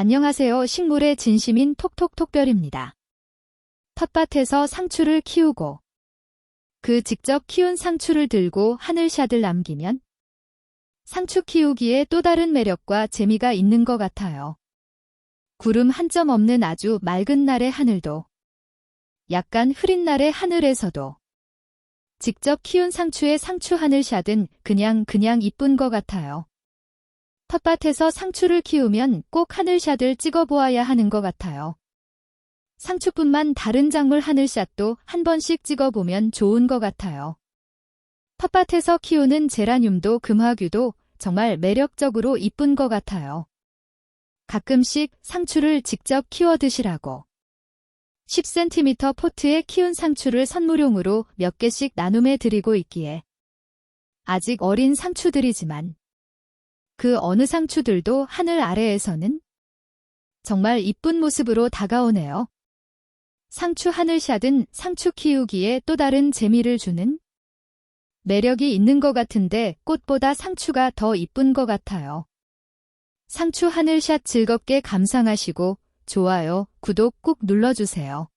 안녕하세요. 식물의 진심인 톡톡톡별입니다. 텃밭에서 상추를 키우고 그 직접 키운 상추를 들고 하늘샷을 남기면 상추 키우기에 또 다른 매력과 재미가 있는 것 같아요. 구름 한 점 없는 아주 맑은 날의 하늘도 약간 흐린 날의 하늘에서도 직접 키운 상추의 상추 하늘샷은 그냥 그냥 이쁜 것 같아요. 텃밭에서 상추를 키우면 꼭 하늘샷을 찍어보아야 하는 것 같아요. 상추뿐만 다른 작물 하늘샷도 한 번씩 찍어보면 좋은 것 같아요. 텃밭에서 키우는 제라늄도 금화규도 정말 매력적으로 이쁜 것 같아요. 가끔씩 상추를 직접 키워 드시라고. 10cm 포트에 키운 상추를 선물용으로 몇 개씩 나눔해 드리고 있기에 아직 어린 상추들이지만 그 어느 상추들도 하늘 아래에서는 정말 이쁜 모습으로 다가오네요. 상추 하늘샷은 상추 키우기에 또 다른 재미를 주는 매력이 있는 것 같은데 꽃보다 상추가 더 이쁜 것 같아요. 상추 하늘샷 즐겁게 감상하시고 좋아요, 구독 꾹 눌러주세요.